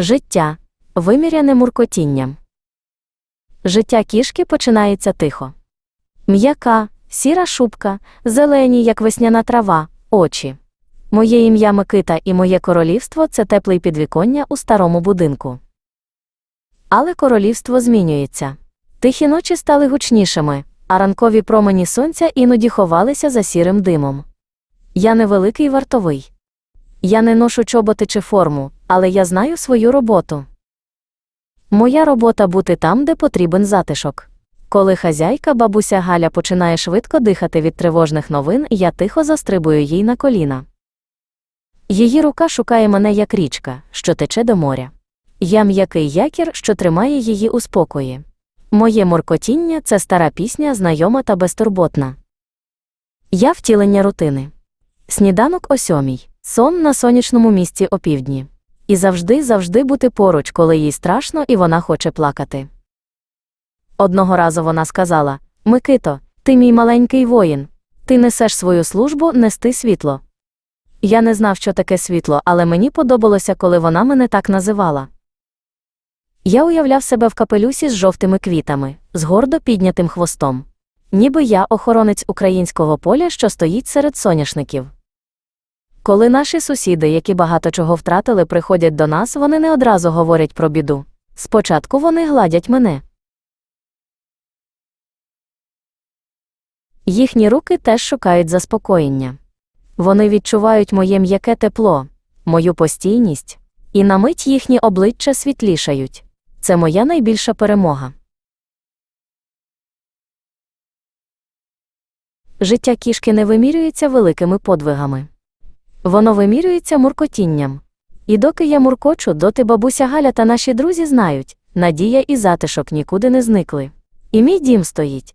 Життя виміряне муркотінням. Життя кішки починається тихо. М'яка, сіра шубка, зелені, як весняна трава, очі. Моє ім'я Микита і моє королівство це теплий підвіконня у старому будинку. Але королівство змінюється. Тихі ночі стали гучнішими, а ранкові промені сонця іноді ховалися за сірим димом. Я невеликий вартовий. Я не ношу чоботи чи форму, але я знаю свою роботу. Моя робота бути там, де потрібен затишок. Коли хазяйка бабуся Галя починає швидко дихати від тривожних новин, я тихо застрибую їй на коліна. Її рука шукає мене як річка, що тече до моря. Я м'який якір, що тримає її у спокої. Моє моркотіння це стара пісня, знайома та безтурботна. Я втілення рутини. Сніданок о сьомій, сон на сонячному місці опівдні. І завжди, завжди бути поруч, коли їй страшно і вона хоче плакати. Одного разу вона сказала Микито, ти мій маленький воїн. Ти несеш свою службу нести світло. Я не знав, що таке світло, але мені подобалося, коли вона мене так називала. Я уявляв себе в капелюсі з жовтими квітами, з гордо піднятим хвостом. Ніби я охоронець українського поля, що стоїть серед соняшників. Коли наші сусіди, які багато чого втратили, приходять до нас, вони не одразу говорять про біду. Спочатку вони гладять мене. Їхні руки теж шукають заспокоєння. Вони відчувають моє м'яке тепло, мою постійність, і на мить їхні обличчя світлішають. Це моя найбільша перемога. Життя кішки не вимірюється великими подвигами. Воно вимірюється муркотінням. І доки я муркочу, доти бабуся Галя та наші друзі знають, надія і затишок нікуди не зникли. І мій дім стоїть,